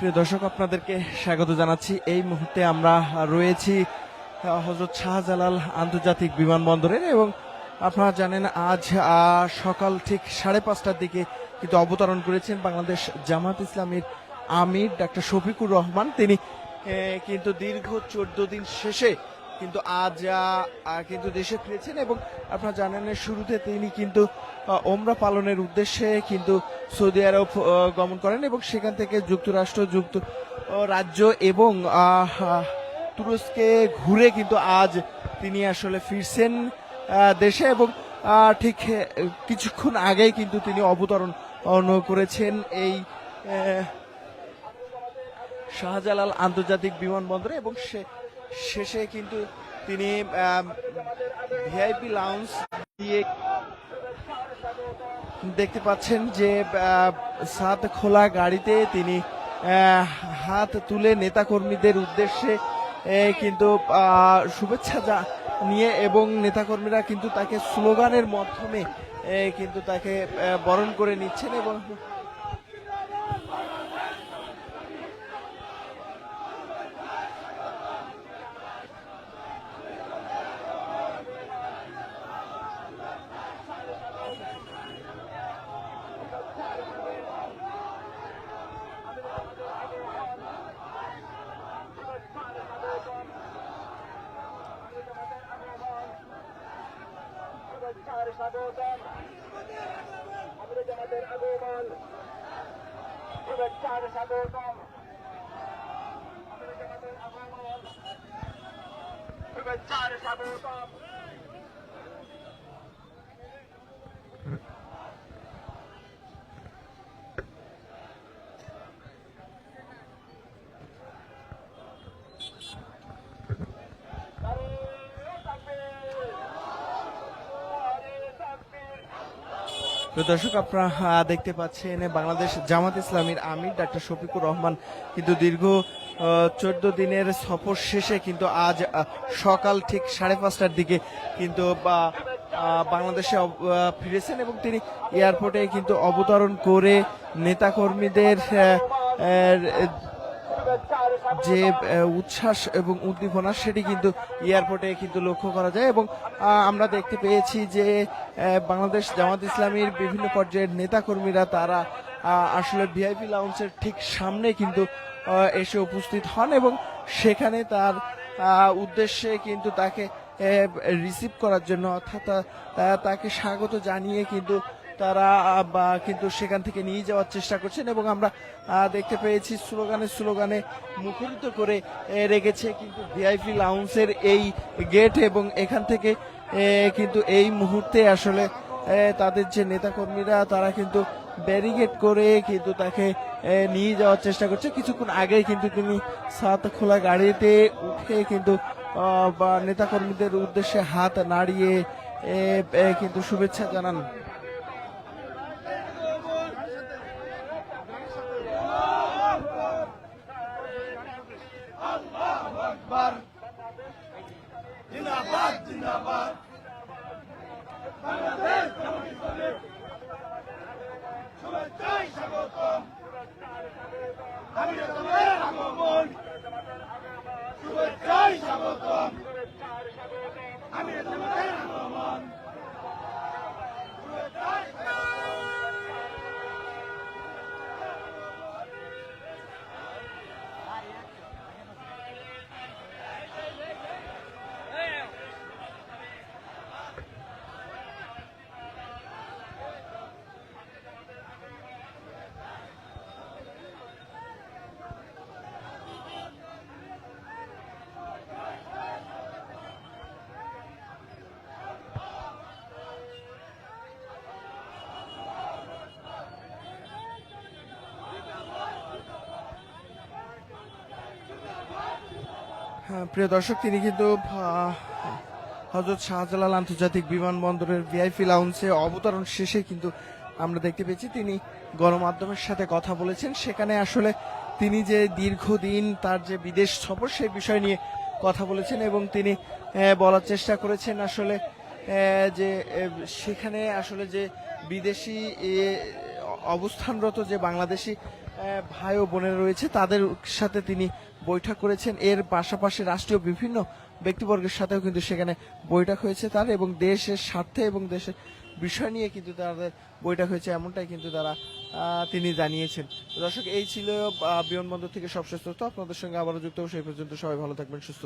প্রিয় দর্শক, আপনাদেরকে স্বাগত জানাচ্ছি। এই মুহূর্তে আমরা রয়েছি হজরত শাহজালাল আন্তর্জাতিক বিমানবন্দরের এবং আপনারা জানেন আজ সকাল ঠিক সাড়ে পাঁচটার দিকে কিন্তু অবতরণ করেছেন বাংলাদেশ জামাত ইসলামের আমির ডাক্তার শফিকুর রহমান। তিনি কিন্তু দীর্ঘ চোদ্দ দিন শেষে কিন্তু আজ কিন্তু দেশে ফিরেছেন এবং আপনারা জানেন শুরুতে তিনি কিন্তু ওমরা পালনের উদ্দেশ্যে কিন্তু সৌদি আরব গমন করেন এবং সেখান থেকে যুক্তরাষ্ট্র, যুক্ত রাজ্য এবং তুরস্কে ঘুরে কিন্তু আজ তিনি আসলে ফিরছেন দেশে এবং ঠিক কিছুক্ষণ আগেই কিন্তু তিনি অবতরণ করেছেন এই শাহজালাল আন্তর্জাতিক বিমানবন্দরে এবং সে- শেষে কিন্তু তিনি ভিআইপি লাউঞ্জ দিয়ে দেখতে পাচ্ছেন যে সাত খোলা গাড়িতে তিনি হাত তুলে নেতাকর্মীদের উদ্দেশ্যে কিন্তু শুভেচ্ছা যা নিয়ে এবং নেতাকর্মীরা কিন্তু তাকে স্লোগানের মাধ্যমে কিন্তু তাকে বরণ করে নিচ্ছেন এবং শুভেচ্ছার স্বাগতম আমাদের জামাতের আগমন। শুভেচ্ছার স্বাগতম আমাদের জামাতের আগমন। শুভেচ্ছার স্বাগতম দর্শক আপনারা দেখতে পাচ্ছেন বাংলাদেশ জামাত ইসলামীর আমির ডাক্তার শফিকুর রহমান কিন্তু দীর্ঘ চোদ্দ দিনের সফর শেষে কিন্তু আজ সকাল ঠিক সাড়ে পাঁচটার দিকে কিন্তু বা, বাংলাদেশে ফিরেছেন এবং তিনি এয়ারপোর্টে কিন্তু অবতরণ করে নেতাকর্মীদের যে উচ্ছ্বাস এবং উদ্দীপনা সেটি কিন্তু এয়ারপোর্টে কিন্তু লক্ষ্য করা যায় এবং আমরা দেখতে পেয়েছি যে বাংলাদেশ জামাত ইসলামীর বিভিন্ন পর্যায়ের নেতাকর্মীরা তারা আসলে ভিআইপি লাউন্সের ঠিক সামনে কিন্তু এসে উপস্থিত হন এবং সেখানে তার উদ্দেশ্যে কিন্তু তাকে রিসিভ করার জন্য অর্থাৎ তাকে স্বাগত জানিয়ে কিন্তু তারা কিন্তু সেখান থেকে নিয়ে যাওয়ার চেষ্টা করছেন এবং আমরা দেখতে পেয়েছি স্লোগানে স্লোগানে মুখরিত করে রেখেছে কিন্তু ভিআইপি লাউন্সের এই গেট এবং এখান থেকে কিন্তু এই মুহূর্তে আসলে তাদের যে নেতাকর্মীরা, তারা কিন্তু ব্যারিকেড করে কিন্তু তাকে নিয়ে যাওয়ার চেষ্টা করছে। কিছুক্ষণ আগেই কিন্তু তিনি সাত খোলা গাড়িতে উঠে কিন্তু নেতাকর্মীদের উদ্দেশ্যে হাত নাড়িয়ে কিন্তু শুভেচ্ছা জানান। মানবতা প্রিয় দর্শক, তিনি কিন্তু হজরত শাহজালাল আন্তর্জাতিক বিমানবন্দরের ভিআইপি লাউন্সে অবতরণ শেষে কিন্তু আমরা দেখতে পেয়েছি। তিনি গণমাধ্যমের সাথে কথা বলেছেন। সেখানে আসলে তিনি যে দীর্ঘদিন তার যে বিদেশ সফর, সেই বিষয় নিয়ে কথা বলেছেন এবং তিনি বলার চেষ্টা করেছেন আসলে যে সেখানে আসলে যে বিদেশি অবস্থানরত যে বাংলাদেশি ভাই ও বোনেরা রয়েছে, তাদের সাথে তিনি বৈঠক করেছেন। এর পাশাপাশি রাষ্ট্রীয় বিভিন্ন ব্যক্তিবর্গের সাথেও কিন্তু সেখানে বৈঠক হয়েছে তার এবং দেশের স্বার্থে এবং দেশের বিষয় নিয়ে কিন্তু তাদের বৈঠক হয়েছে, এমনটাই কিন্তু তারা তিনি জানিয়েছেন। দর্শক, এই ছিল বিমানবন্দর থেকে সবশেষ তথ্য। আপনাদের সঙ্গে আবারও যুক্ত সেই পর্যন্ত সবাই ভালো থাকবেন, সুস্থ।